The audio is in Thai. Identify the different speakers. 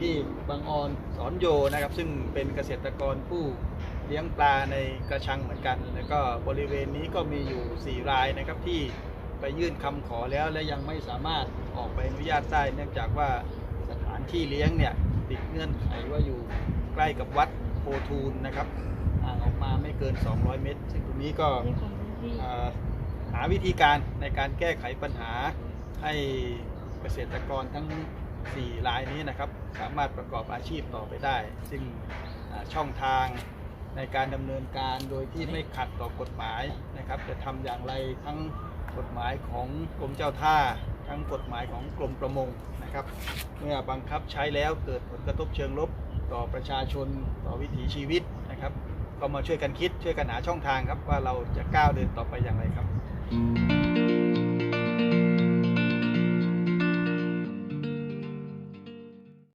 Speaker 1: พี่บางออนสอนโยนะครับ ซึ่งเป็นเกษตรกรผู้เลี้ยงปลาในกระชังเหมือนกัน แล้วก็บริเวณนี้ก็มีอยู่ 4 รายนะครับที่ไปยื่นคำขอแล้วและยังไม่สามารถออกใบอนุญาตได้เนื่องจากว่าสถานที่เลี้ยงเนี่ยติดเงื่อนไขว่าอยู่ใกล้กับวัดโพทูลนะครับห่างออกมาไม่เกิน 200 เมตร ซึ่งตรงนี้ก็หาวิธีการในการแก้ไขปัญหาให้เกษตรกรทั้ง 4รายนี้นะครับ สามารถประกอบอาชีพต่อไปได้ ซึ่งช่องทางในการดำเนินการโดยที่ไม่ขัดต่อกฎหมายนะครับ จะทำอย่างไรทั้งกฎหมายของกรมเจ้าท่า ทั้งกฎหมายของกรมประมงนะครับ เมื่อบังคับใช้แล้วเกิดผลกระทบเชิงลบต่อประชาชนต่อวิถีชีวิตนะครับ ก็มาช่วยกันคิดช่วยกันหาช่องทางครับว่าเราจะก้าวเดินต่อไปอย่างไรครับ